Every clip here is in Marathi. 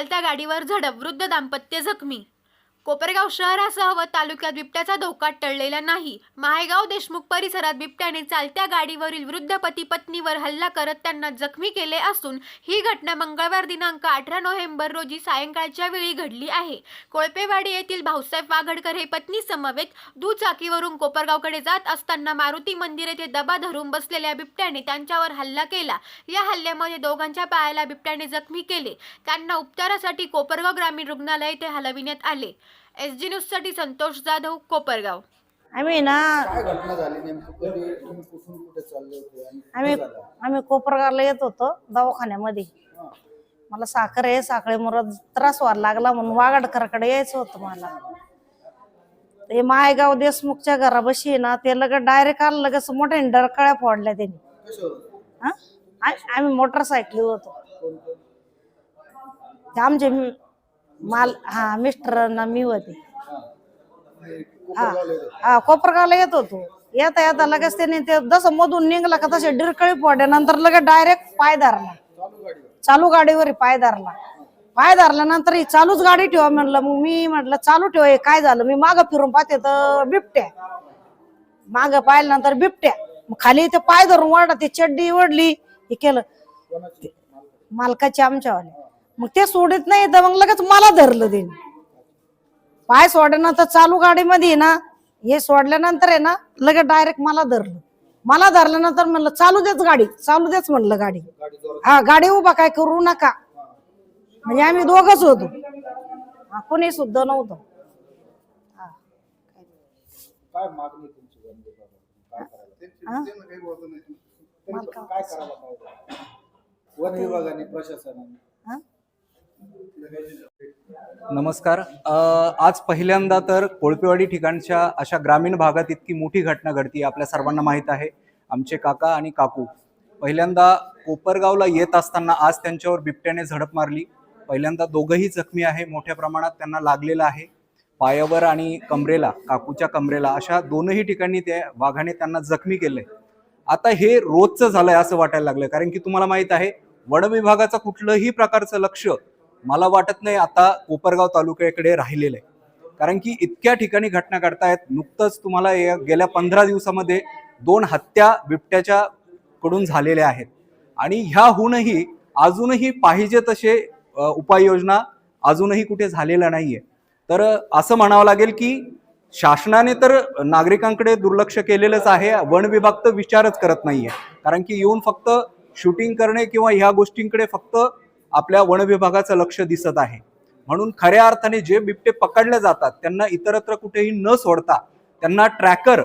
चालत्या गाडीवर झडप वृद्ध दाम्पत्य जखमी कोपरगाव शहरासह व तालुक्यात बिबट्याचा धोका टळलेला नाही. माहेगाव देशमुख परिसरात बिबट्याने चालत्या गाडीवरील वृद्ध पती पत्नीवर हल्ला करत त्यांना जखमी केले असून ही घटना मंगळवार दिनांक अठरा नोव्हेंबर रोजी सायंकाळच्या वेळी घडली आहे. कोळपेवाडी येथील भाऊसाहेब वाघडकर हे पत्नी समवेत दुचाकीवरून कोपरगावकडे जात असताना मारुती मंदिर येथे दबा धरून बसलेल्या बिबट्याने त्यांच्यावर हल्ला केला. या हल्ल्यामध्ये दोघांच्या पायाला बिबट्याने जखमी केले. त्यांना उपचारासाठी कोपरगाव ग्रामीण रुग्णालय येथे हलविण्यात आले. एस जी न्यूजसाठी संतोष जाधव कोपरगाव आम्ही ना काय घटना झाली नेमकी कधी तुम्ही कुठून कुठे चालले होते आणि आम्ही झालं? आम्ही कोपरगावला येत होतो दवाखान्यामध्ये हा. मला साखर आहे साखरेमुळे त्रास व्हायला लागला म्हणून वागडकरकडे यायचं होतं मला ते मायगाव देशमुखच्या घराबशी आहे ना ते लगेच डायरेक्ट आलं लगेच मोठ्या डरकळ्या फोडल्या त्यांनी कशावर हा? आ- आम्ही मोटरसायकली होतो कोण कोण? ते आमचे मि- माल हा मिस्टरांना मी होते. हा. कोपरगावला हा कोपरगावला येत होतो. येता येता लगेच त्याने ते जसं मधून निघला का तसे डिरकळी फोडल्या नंतर लगेच डायरेक्ट पाय धरला. चालू गाडीवर पाय धरला. पाय धरल्यानंतर ही चालूच गाडी ठेवा म्हणलं. मग मी म्हटलं चालू ठेवा हे काय झालं? मी मागं फिरून पाहते तर बिबट्या माग पाहिल्यानंतर बिबट्या मग खाली ते पाय धरून वाढ ती चड्डी वडली हे केलं. मालकाची? आमच्यावाली. मग ते सोडित नाही तर मग लगेच मला धरलं त्यांनी पाय सोडल्यानंतर चालू गाडीमध्ये आहे ना हे सोडल्यानंतर आहे ना लगेच डायरेक्ट मला धरलं. मला धरल्यानंतर म्हणलं चालू देच गाडी चालू देच म्हणलं गाडी. हा गाडी उभा काय करू नका. म्हणजे आम्ही दोघच होतो. हा, कोणी सुद्धा नव्हतं. हा. काय नमस्कार. आज पहिल्यांदा तर कोळपेवाडी ठिकाणच्या अशा ग्रामीण भागात इतकी मोठी घटना घडती आपल्या सर्वांना माहीत आहे. आमचे काका आणि काकू. पहिल्यांदा कोपरगावला येत असताना आज त्यांच्यावर बिबट्याने झडप मारली. पहिल्यांदा दोघंही जखमी आहे मोठ्या प्रमाणात त्यांना लागलेलं आहे. पायावर आणि कमरेला काकूच्या कमरेला अशा दोनही ठिकाणी त्या वाघाने त्यांना जखमी केलंय. आता हे रोजचं झालंय असं वाटायला लागलं कारण की तुम्हाला माहीत आहे वन विभागाचं कुठलंही प्रकारचं लक्ष मला वाटत नाही आता कोपरगाव तालुक्याकडे राहिलेलं आहे. कारण की इतक्या ठिकाणी घटना घडतायत. नुकतंच तुम्हाला या गेल्या पंधरा दिवसामध्ये दोन हत्या बिबट्याच्या कडून झालेल्या आहेत. आणि ह्याहूनही अजूनही पाहिजे तसे उपाययोजना अजूनही कुठे झालेल्या नाहीये. तर असं म्हणावं लागेल की शासनाने तर नागरिकांकडे दुर्लक्ष केलेलंच आहे. वन विभाग तर विचारच करत नाहीये. कारण की येऊन फक्त शूटिंग करणे किंवा ह्या गोष्टींकडे फक्त आपल्या वन विभागाचं लक्ष दिसत आहे. म्हणून खऱ्या अर्थाने जे बिबटे पकडले जातात त्यांना इतरत्र कुठेही न सोडता त्यांना ट्रॅकर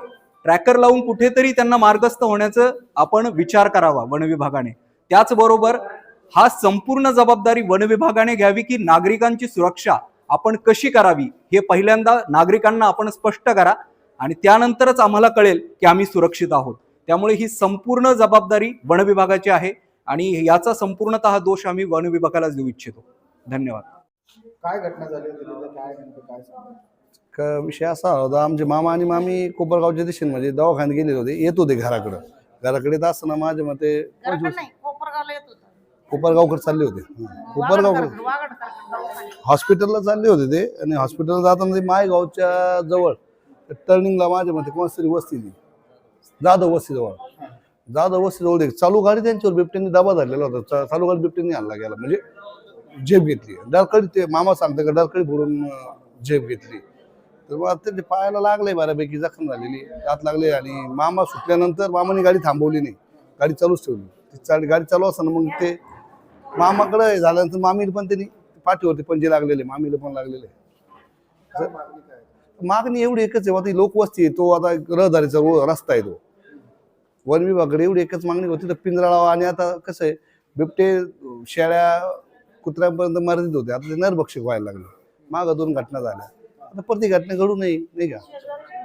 ट्रॅकर लावून कुठेतरी त्यांना मार्गस्थ होण्याचं आपण विचार करावा वन विभागाने. त्याचबरोबर हा संपूर्ण जबाबदारी वन विभागाने घ्यावी की नागरिकांची सुरक्षा आपण कशी करावी हे पहिल्यांदा नागरिकांना आपण स्पष्ट करा आणि त्यानंतरच आम्हाला कळेल की आम्ही सुरक्षित आहोत. त्यामुळे ही संपूर्ण जबाबदारी वन विभागाची आहे. आणि याचा संपूर्णतः दोष आम्ही वन विभागालाच देऊ इच्छितो. धन्यवाद. काय घटना झाली काय काय विषय असा होता आमचे मामा आणि मामी कोपरगावच्या दिशेने म्हणजे दवाखान्यात गेलेले होते येत होते घराकडं. घराकडे येत असताना माझ्या मते पंचवीस- नाही कोपरगावला येत होतं. कोपरगावकडे चालले होते. हं. कोपरगावकडे हॉस्पिटलला चालले होते ते आणि हॉस्पिटलला जाताना ते मायगावच्या जवळ टर्निंगला माझ्या मते कोणाच तरी वस्ती ती जाधव वस्ती जवळ जाधव वस्ती जवळ चालू गाडी त्यांच्यावर बिबट्यांनी दबा धरलेला होता. चा- चालू गाडी बिबट्यांनी आणला गेला. म्हणजे झेप घेतली. डरकडी ते मामा सांगते का डरकडी फोडून झेप घेतली. तर मग ते पायाला लागलंय बऱ्यापैकी जखम झालेली. हात लागले आणि मामा सुटल्यानंतर मामाने गाडी थांबवली नाही. गाडी चालूच ठेवली. ती गाडी चालू असताना मग ते मामाकडे झाल्यानंतर मामीला पण त्यांनी पाठीवरती पंजे लागलेले. मामीला पण लागलेले. मागणी एवढी एकच आहे आता लोकवस्ती आहे. तो आता रहदारीचा रस्ता आहे तो. वन विभागाकडे एवढी एकच मागणी होती तर पिंजरा आणि आता कसं आहे बिबटे शेळ्या कुत्र्यांपर्यंत मर्यादित होते. आता ते नरभक्षक व्हायला लागले. मागं दोन घटना झाल्या. आता परत ही घटना घडू नये नाही का?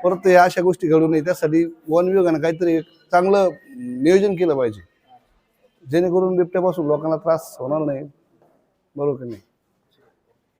परत या अशा गोष्टी घडू नये. त्यासाठी वन विभागानं काहीतरी चांगलं नियोजन केलं पाहिजे. जेणेकरून बिबट्यापासून लोकांना त्रास होणार नाही. बरोबर नाही?